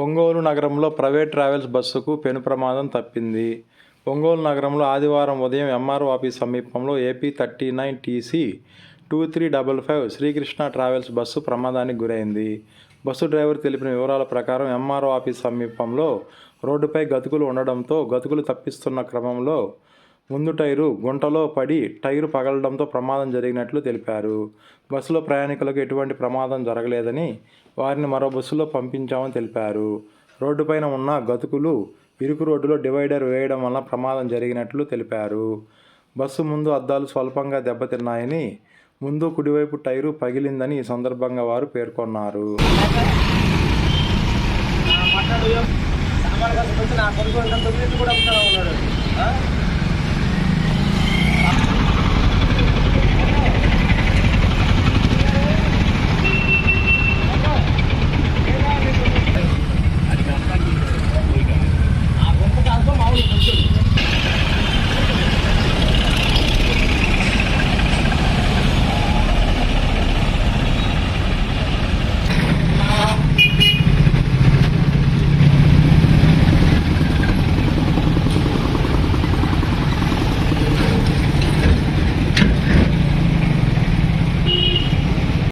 ఒంగోలు నగరంలో private travels బస్సుకు పెను ప్రమాదం తప్పింది. ఒంగోలు నగరంలో ఆదివారం ఉదయం ఎంఆర్ఓ ఆఫీస్ సమీపంలో AP thirty nine TC two three double five Srikrishna travels bus ప్రమాదానికి గురైంది. బస్సు డ్రైవర్ తెలిపిన వివరాల ప్రకారం ఎంఆర్ఓ ఆఫీస్ సమీపంలో రోడ్డుపై గతుకులు ఉండడంతో గతుకులు తప్పిస్తున్న క్రమంలో ముందు టైరు గుంటలో పడి టైరు పగలడంతో ప్రమాదం జరిగినట్లు తెలిపారు. బస్సులో ప్రయాణికులకు ఎటువంటి ప్రమాదం జరగలేదని వారిని మరో బస్సులో పంపించామని తెలిపారు. రోడ్డుపైన ఉన్న గతుకులు ఇరుకు రోడ్డులో డివైడర్ వేయడం వల్ల ప్రమాదం జరిగినట్లు తెలిపారు. బస్సు ముందు అద్దాలు స్వల్పంగా దెబ్బతిన్నాయని ముందు కుడివైపు టైరు పగిలిందని ఈ సందర్భంగా వారు పేర్కొన్నారు. కూడా ఉన్నాడు.